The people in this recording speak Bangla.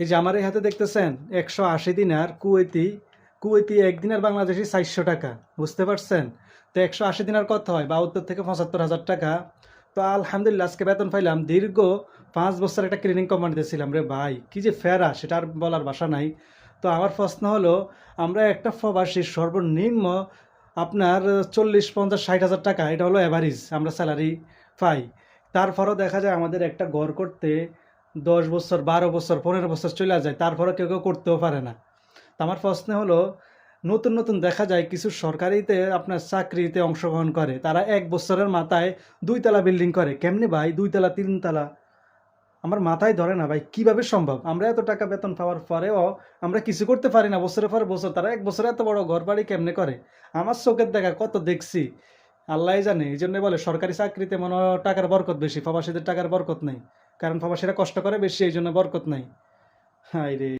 এই যে আমার এই হাতে দেখতেছেন, একশো আশি দিনার কুয়েতি কুয়েতি একদিনের বাংলাদেশি চারশো টাকা, বুঝতে পারছেন? তো একশো আশি দিনার কত হয়? বাহাত্তর থেকে পঁচাত্তর হাজার টাকা। তো আলহামদুলিল্লাহ, আজকে বেতন পাইলাম। দীর্ঘ পাঁচ বছর একটা ক্লিনিং কোম্পানিতে ছিলাম রে ভাই। কি যে ফেরা, সেটা আর বলার বাসা নাই। তো আমার প্রশ্ন হলো, আমরা একটা প্রবাসীর সর্বনিম্ন আপনার চল্লিশ, পঞ্চাশ, ষাট হাজার টাকা, এটা হলো অ্যাভারেজ আমরা স্যালারি পাই। তারপরও দেখা যায় আমাদের একটা ঘর করতে দশ বছর, বারো বছর, পনেরো বছর চলে যায় তারপরে কেউ কেউ করতেও পারে না। তো আমার প্রশ্ন হলো, নতুন নতুন দেখা যায় কিছু সরকারিতে আপনার চাকরিতে অংশগ্রহণ করে, তারা এক বছরের মাথায় দুইতলা বিল্ডিং করে, কেমনে ভাই? দুইতলা, তিনতলা? আমার মাথায় ধরে না ভাই, কীভাবে সম্ভব? আমরা এত টাকা বেতন পাওয়ার পরেও আমরা কিছু করতে পারি না, বছরের পর বছর। তারা এক বছরে এত বড় ঘর বাড়ি কেমনে করে? আমার চোখের দেখা কত দেখছি। আল্লাহ জানে, এই জন্য বলে, সরকারি চাকরিতে মনে টাকার বরকত বেশি, প্রবাসীদের টাকার বরকত নেই। কারণ প্রবাসীরা কষ্ট করে বেশি এই জন্য বরকত নাই। হাই রে